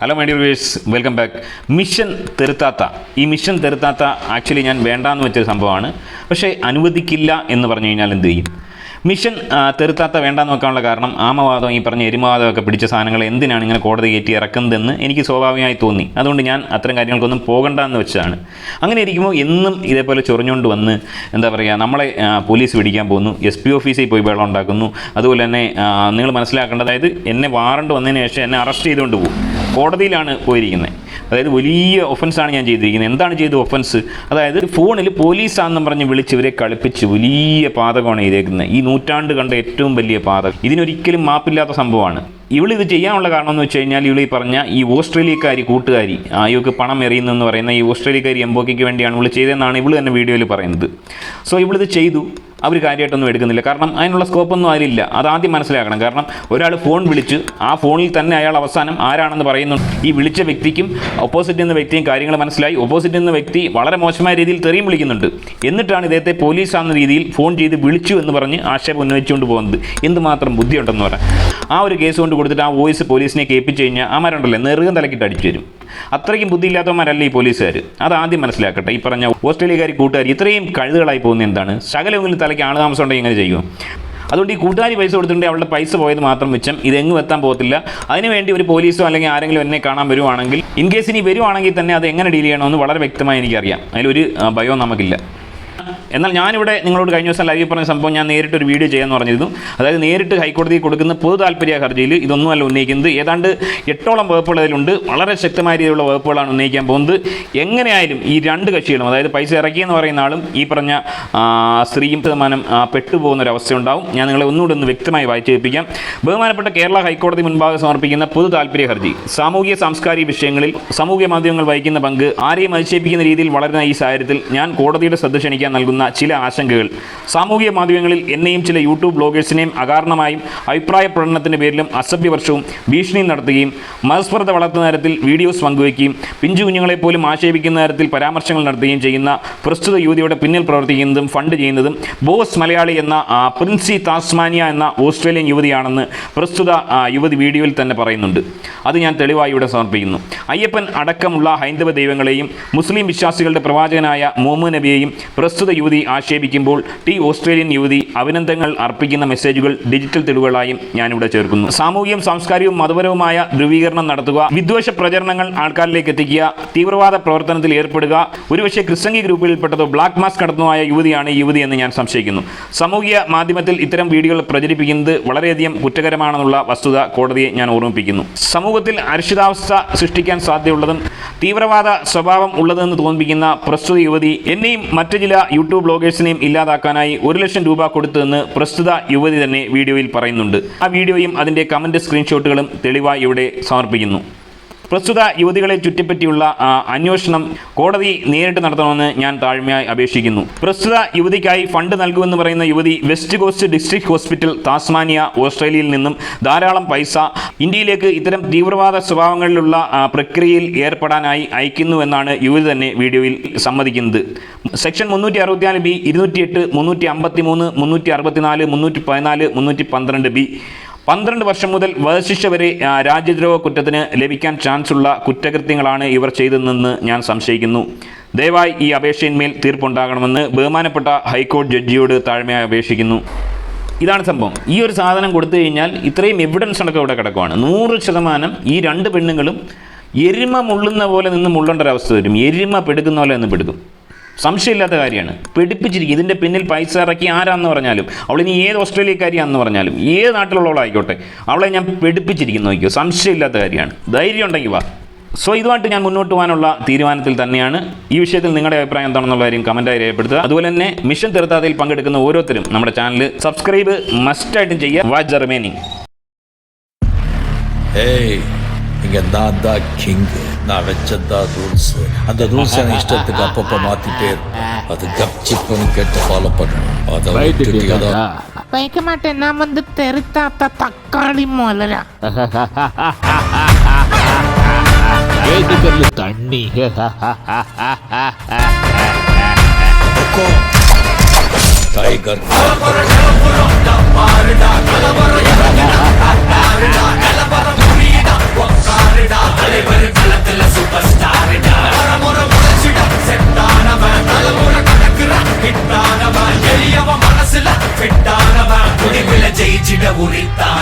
Hello my dear welcome back mission തെരുത്താത്ത ഈ mission തെരുത്താത്ത actually ഞാൻ വേണ്ടാന്ന് വെച്ചൊരു സംഭവമാണ്. പക്ഷേ അനുവദിക്കില്ല എന്ന് പറഞ്ഞു കഴിഞ്ഞാൽ എന്ത് ചെയ്യും? മിഷൻ തെരുത്താത്ത വേണ്ടാന്ന് വെക്കാനുള്ള കാരണം ആമവാദം ഈ പറഞ്ഞ എരുമവാദമൊക്കെ പിടിച്ച സാധനങ്ങൾ എന്തിനാണ് ഇങ്ങനെ കോടതി കയറ്റി ഇറക്കുന്നതെന്ന് എനിക്ക് സ്വാഭാവികമായി തോന്നി. അതുകൊണ്ട് ഞാൻ അത്തരം കാര്യങ്ങൾക്കൊന്നും പോകണ്ട എന്ന് വെച്ചതാണ്. അങ്ങനെ ഇരിക്കുമ്പോൾ എന്നും ഇതേപോലെ ചൊറിഞ്ഞുകൊണ്ട് വന്ന് എന്താ പറയുക നമ്മളെ പോലീസ് പിടിക്കാൻ പോകുന്നു എസ് പി ഓഫീസിൽ പോയി വെള്ളം ഉണ്ടാക്കുന്നു. അതുപോലെ തന്നെ നിങ്ങൾ മനസ്സിലാക്കേണ്ടത് അതായത് എന്നെ വാറണ്ട് വന്നതിന് ശേഷം എന്നെ അറസ്റ്റ് ചെയ്തുകൊണ്ട് പോകും. കോടതിയിലാണ് പോയിരിക്കുന്നത്. അതായത് വലിയ ഒഫൻസാണ് ഞാൻ ചെയ്തിരിക്കുന്നത്. എന്താണ് ചെയ്ത ഒഫൻസ് അതായത് ഫോണിൽ പോലീസാണെന്നും പറഞ്ഞ് വിളിച്ച് ഇവരെ കളിപ്പിച്ച് വലിയ പാതകമാണ് ചെയ്തേക്കുന്നത്. ഈ നൂറ്റാണ്ട് കണ്ട ഏറ്റവും വലിയ പാതകം. ഇതിനൊരിക്കലും മാപ്പില്ലാത്ത സംഭവമാണ്. ഇവളിത് ചെയ്യാനുള്ള കാരണം എന്ന് വെച്ച് കഴിഞ്ഞാൽ ഇവളീ പറഞ്ഞ ഈ ഓസ്ട്രേലിയക്കാരി കൂട്ടുകാരി ഇവൾക്ക് പണം എറിയുന്നെന്ന് പറയുന്ന ഈ ഓസ്ട്രേലിയക്കാരി എംബോക്കിക്ക് വേണ്ടിയാണ് ഇവൾ ചെയ്തതെന്നാണ് ഇവൾ തന്നെ വീഡിയോയിൽ പറയുന്നത്. സോ ഇവളിത് ചെയ്തു. അവർ കാര്യമായിട്ടൊന്നും എടുക്കുന്നില്ല. കാരണം അതിനുള്ള സ്കോപ്പൊന്നും അതിലില്ല. അത് ആദ്യം മനസ്സിലാക്കണം. കാരണം ഒരാൾ ഫോൺ വിളിച്ച് ആ ഫോണിൽ തന്നെ അയാൾ അവസാനം ആരാണെന്ന് പറയുന്നു. ഈ വിളിച്ച വ്യക്തിക്കും ഓപ്പോസിറ്റ് എന്ന വ്യക്തിയും കാര്യങ്ങൾ മനസ്സിലായി. ഓപ്പോസിറ്റ് എന്ന വ്യക്തി വളരെ മോശമായ രീതിയിൽ തെറിയും വിളിക്കുന്നുണ്ട്. എന്നിട്ടാണ് ഇദ്ദേഹത്തെ പോലീസ് ആണെന്ന രീതിയിൽ ഫോൺ ചെയ്ത് വിളിച്ചു എന്ന് പറഞ്ഞ് ആക്ഷേപം ഉന്നയിച്ചുകൊണ്ട് പോകുന്നത്. എന്തുമാത്രം ബുദ്ധിയുണ്ടെന്ന് പറയാം. ആ ഒരു കേസ് കൊണ്ട് കൊടുത്തിട്ട് ആ വോയിസ് പോലീസിനെ കേൾപ്പിച്ച് കഴിഞ്ഞാൽ ആ മരണ്ടല്ലേ നെറുകം തലക്കിട്ട് അടിച്ചു തരും അത്രയ്ക്കും ബുദ്ധിയില്ലാത്തവന്മാരല്ല ഈ പോലീസുകാർ അത് ആദ്യം മനസ്സിലാക്കട്ടെ. ഈ പറഞ്ഞ ഓസ്ട്രേലിയക്കാർ കൂട്ടുകാർ ഇത്രയും കഴുതുകളായി പോകുന്ന എന്താണ്? ശകലമെങ്കിലും തലയ്ക്ക് ആൾ ഉണ്ടെങ്കിൽ എങ്ങനെ ചെയ്യും? അതുകൊണ്ട് ഈ കൂട്ടുകാരി പൈസ കൊടുത്തിട്ടുണ്ടെങ്കിൽ അവളുടെ പൈസ പോയത് മാത്രം മിച്ചം. ഇതെങ്ങും എത്താൻ പോകത്തില്ല. അതിനുവേണ്ടി ഒരു പോലീസോ അല്ലെങ്കിൽ ആരെങ്കിലും എന്നെ കാണാൻ വരുവാണെങ്കിൽ ഇൻ കേസ് ഇനി വരുവാണെങ്കിൽ തന്നെ അത് എങ്ങനെ ഡീൽ ചെയ്യണമെന്ന് വളരെ വ്യക്തമായി എനിക്കറിയാം. അതിലൊരു ഭയവും നമുക്കില്ല. എന്നാൽ ഞാനിവിടെ നിങ്ങളോട് കഴിഞ്ഞ ദിവസം ലൈവ് പറഞ്ഞ സംഭവം ഞാൻ നേരിട്ട് ഒരു വീഡിയോ ചെയ്യാമെന്ന് പറഞ്ഞിരുന്നു. അതായത് നേരിട്ട് ഹൈക്കോടതിയിൽ കൊടുക്കുന്ന പൊതു താല്പര്യ ഹർജിയിൽ ഇതൊന്നുമല്ല ഉന്നയിക്കുന്നത്. ഏതാണ്ട് എട്ടോളം വകുപ്പുകൾ അതിലുണ്ട്. വളരെ ശക്തമായ രീതിയിലുള്ള വകുപ്പുകളാണ് ഉന്നയിക്കാൻ പോകുന്നത്. എങ്ങനെയായാലും ഈ രണ്ട് കക്ഷികളും അതായത് പൈസ ഇറക്കിയെന്ന് പറയുന്ന ആളും ഈ പറഞ്ഞ സ്ത്രീയും ശതമാനം പെട്ടുപോകുന്ന ഒരു അവസ്ഥയുണ്ടാവും ഞാൻ നിങ്ങളെ ഒന്നുകൂടെ ഒന്ന് വ്യക്തമായി വായിച്ചു കേൾപ്പിക്കാം. ബഹുമാനപ്പെട്ട കേരള ഹൈക്കോടതി മുൻപാകെ സമർപ്പിക്കുന്ന പൊതു താല്പര്യ ഹർജി. സാമൂഹിക സാംസ്കാരിക വിഷയങ്ങളിൽ സാമൂഹ്യ മാധ്യമങ്ങൾ വഹിക്കുന്ന പങ്ക് ആരെയും അധിക്ഷേപിക്കുന്ന രീതിയിൽ വളരുന്ന ഈ സാഹചര്യത്തിൽ ഞാൻ കോടതിയുടെ ശ്രദ്ധ ക്ഷണിക്കാൻ നൽകുന്ന ചില ആശങ്കകൾ. സാമൂഹിക മാധ്യമങ്ങളിൽ എന്നെയും ചില യൂട്യൂബ് ബ്ലോഗേഴ്സിനെയും അകാരണമായും അഭിപ്രായ പ്രകടനത്തിന്റെ പേരിലും അസഭ്യവർഷവും ഭീഷണിയും നടത്തുകയും മതസ്പർദ്ധ വളർത്തുന്ന തരത്തിൽ വീഡിയോസ് പങ്കുവയ്ക്കുകയും പിഞ്ചു കുഞ്ഞുങ്ങളെപ്പോലും ആക്ഷേപിക്കുന്ന തരത്തിൽ പരാമർശങ്ങൾ നടത്തുകയും ചെയ്യുന്ന പ്രസ്തുത യുവതിയുടെ പിന്നിൽ പ്രവർത്തിക്കുന്നതും ഫണ്ട് ചെയ്യുന്നതും ബോസ് മലയാളി എന്ന പ്രിൻസി താസ്മാനിയ എന്ന ഓസ്ട്രേലിയൻ യുവതിയാണെന്ന് പ്രസ്തുത യുവതി വീഡിയോയിൽ തന്നെ പറയുന്നുണ്ട്. അത് ഞാൻ തെളിവായി ഇവിടെ സമർപ്പിക്കുന്നു. അയ്യപ്പൻ അടക്കമുള്ള ഹൈന്ദവ ദൈവങ്ങളെയും മുസ്ലിം വിശ്വാസികളുടെ പ്രവാചകനായ മുഹമ്മദ് നബിയെയും പ്രസ്തുത യുവതി ആക്ഷേപിക്കുമ്പോൾ ടി ഓസ്ട്രേലിയൻ യുവതി അഭിനന്ദനങ്ങൾ അർപ്പിക്കുന്ന മെസ്സേജുകൾ ഡിജിറ്റൽ തെളിവുകളായും ഞാനിവിടെ ചേർക്കുന്നു. സാമൂഹ്യം സാംസ്കാരികവും മതപരവുമായ ധ്രുവീകരണം നടത്തുക വിദ്വേഷ പ്രചരണങ്ങൾ ആൾക്കാരിലേക്ക് എത്തിക്കുക തീവ്രവാദ പ്രവർത്തനത്തിൽ ഏർപ്പെടുക ഒരുപക്ഷെ ക്രിസ്തംഗി ഗ്രൂപ്പിൽപ്പെട്ടതോ ബ്ലാക്ക് മാസ്ക് നടത്തുന്നതായ യുവതിയാണ് ഈ യുവതി എന്ന് ഞാൻ സംശയിക്കുന്നു. സാമൂഹിക മാധ്യമത്തിൽ ഇത്തരം വീഡിയോകൾ പ്രചരിപ്പിക്കുന്നത് വളരെയധികം കുറ്റകരമാണെന്നുള്ള വസ്തുത കോടതിയെ ഞാൻ ഓർമ്മിപ്പിക്കുന്നു. സമൂഹത്തിൽ അരക്ഷിതാവസ്ഥ സൃഷ്ടിക്കാൻ സാധ്യതയുള്ളതും തീവ്രവാദ സ്വഭാവം ഉള്ളതെന്ന് തോന്നിപ്പിക്കുന്ന പ്രസ്തുത യുവതി എന്നെയും മറ്റു ചില യൂട്യൂബ് ബ്ലോഗേഴ്സിനെയും ഇല്ലാതാക്കാനായി ഒരു ലക്ഷം രൂപ കൊടുത്തതെന്ന് പ്രസ്തുത യുവതി തന്നെ വീഡിയോയിൽ പറയുന്നുണ്ട്. ആ വീഡിയോയും അതിന്റെ കമന്റ് സ്ക്രീൻഷോട്ടുകളും തെളിവായി ഇവിടെ സമർപ്പിക്കുന്നു. പ്രസ്തുത യുവതികളെ ചുറ്റിപ്പറ്റിയുള്ള അന്വേഷണം കോടതി നേരിട്ട് നടത്തണമെന്ന് ഞാൻ താഴ്മയായി അപേക്ഷിക്കുന്നു. പ്രസ്തുത യുവതിക്കായി ഫണ്ട് നൽകുമെന്ന് പറയുന്ന യുവതി West Coast District Hospital Tasmania ഓസ്ട്രേലിയയിൽ നിന്നും ധാരാളം പൈസ ഇന്ത്യയിലേക്ക് ഇത്തരം തീവ്രവാദ സ്വഭാവങ്ങളിലുള്ള പ്രക്രിയയിൽ ഏർപ്പെടാനായി അയക്കുന്നുവെന്നാണ് യുവതി തന്നെ വീഡിയോയിൽ സമ്മതിക്കുന്നത്. സെക്ഷൻ മുന്നൂറ്റി അറുപത്തിനാല് ബി ഇരുന്നൂറ്റി എട്ട് മുന്നൂറ്റി അമ്പത്തി മൂന്ന് മുന്നൂറ്റി അറുപത്തിനാല് മുന്നൂറ്റി പതിനാല് മുന്നൂറ്റി പന്ത്രണ്ട് ബി. പന്ത്രണ്ട് വർഷം മുതൽ വധശിക്ഷ വരെ രാജ്യദ്രോഹ കുറ്റത്തിന് ലഭിക്കാൻ ഉള്ള കുറ്റകൃത്യങ്ങളാണ് ഇവർ ചെയ്തതെന്ന് ഞാൻ സംശയിക്കുന്നു. ദയവായി ഈ അപേക്ഷയിന്മേൽ തീർപ്പുണ്ടാകണമെന്ന് ബഹുമാനപ്പെട്ട ഹൈക്കോടതി ജഡ്ജിയോട് താഴ്മയായി അപേക്ഷിക്കുന്നു. ഇതാണ് സംഭവം. ഈ ഒരു സാധനം കൊടുത്തു കഴിഞ്ഞാൽ ഇത്രയും എവിഡൻസ് അടക്കം ഇവിടെ കിടക്കുവാണ്. നൂറ് ശതമാനം ഈ രണ്ട് പെണ്ണുങ്ങളും എരുമ മുള്ളുന്ന പോലെ നിന്ന് മുള്ളേണ്ട ഒരവസ്ഥ വരും. എരുമ പെടുക്കുന്ന പോലെ നിന്ന് പെടുക്കും സംശയമില്ലാത്ത കാര്യമാണ്. പിടിപ്പിച്ചിരിക്കും ഇതിന്റെ പിന്നിൽ പൈസ ഇറക്കി ആരാന്ന് പറഞ്ഞാലും അവളിനി ഏത് ഓസ്ട്രേലിയക്കാരിയാണെന്ന് പറഞ്ഞാലും ഏത് നാട്ടിലുള്ളവളായിക്കോട്ടെ അവളെ ഞാൻ പിടിപ്പിച്ചിരിക്കുന്നു നോക്കിയോ? സംശയമില്ലാത്ത കാര്യമാണ്. ധൈര്യം ഉണ്ടെങ്കിൽ വാ. സോ ഇതുമായിട്ട് ഞാൻ മുന്നോട്ട് പോകാനുള്ള തീരുമാനത്തിൽ തന്നെയാണ്. ഈ വിഷയത്തിൽ നിങ്ങളുടെ അഭിപ്രായം എന്താണെന്നുള്ള കാര്യം കമന്റായി രേഖപ്പെടുത്തുക. അതുപോലെ തന്നെ മിഷൻ തീർത്ഥാതയിൽ പങ്കെടുക്കുന്ന ഓരോരുത്തരും നമ്മുടെ ചാനൽ സബ്സ്ക്രൈബ് മസ്റ്റായിട്ടും ചെയ്യുക. വാച്ച് ദ റിമൈനിങ് இங்க நான் தான் கிங் நான் வச்சதா ரூல்ஸ் அந்த ரூல்ஸ் என் இஷ்டத்துக்கு அப்பப்ப மாத்திட்டே இருப்பேன். அது கப்சிப்புன்னு கேட்டு ஃபாலோ பண்ணணும். அதை விட்டுட்டு வைக்க மாட்டேன். நான் வந்து தெருத்தாத்த தக்காளி வேண்டுதல் தண்ணி. டைகர் கலவரம் ஸ்டாருடா தலைவர் களத்துல சூப்பர் ஸ்டாருடா முறை முறைச்சிட செட்டானவன் தலைமுறை கணக்குற ஹிட்டானவன் எளியவன் மனசுல ஃபிட்டானவன் முடிவில் ஜெயிச்சிட உரித்தான்